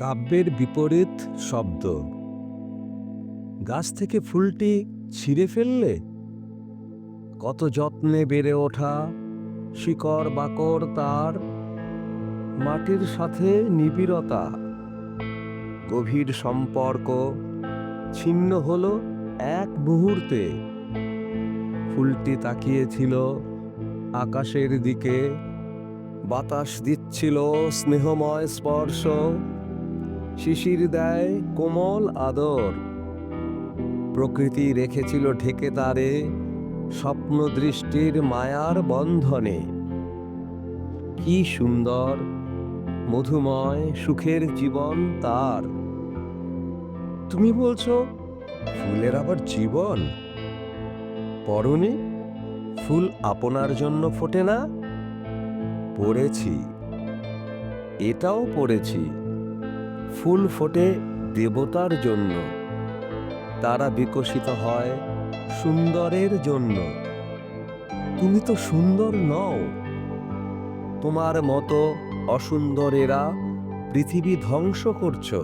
কাব্যের বিপরীত শব্দ। গাছ থেকে ফুলটি ছিঁড়ে ফেললে? কত যত্নে বেড়ে ওঠা শিকড় বাকড় তার মাটির সাথে নিবিড়তা। গভীর সম্পর্ক ছিন্ন হলো এক মুহূর্তে। ফুলটি তাকিয়েছিল আকাশের দিকে। বাতাস দিচ্ছিল স্নেহময় স্পর্শ। শিশির দেয় কোমল আদর। প্রকৃতি রেখেছিল ঢেকে তারে স্বপ্ন দৃষ্টির মায়ার বন্ধনে। কি সুন্দর, মধুময় সুখের জীবন তার। তুমি বলছো, ফুলের আবার জীবন? পরনে, ফুল আপনার জন্য ফোটে না? পড়েছি এটাও পড়েছি ফুল ফোটে দেবতার জন্য। তারা বিকশিত হয় সুন্দরের জন্য। তুমি তো সুন্দর নও। তোমার মতো অসুন্দরেরা পৃথিবী ধ্বংস করছ।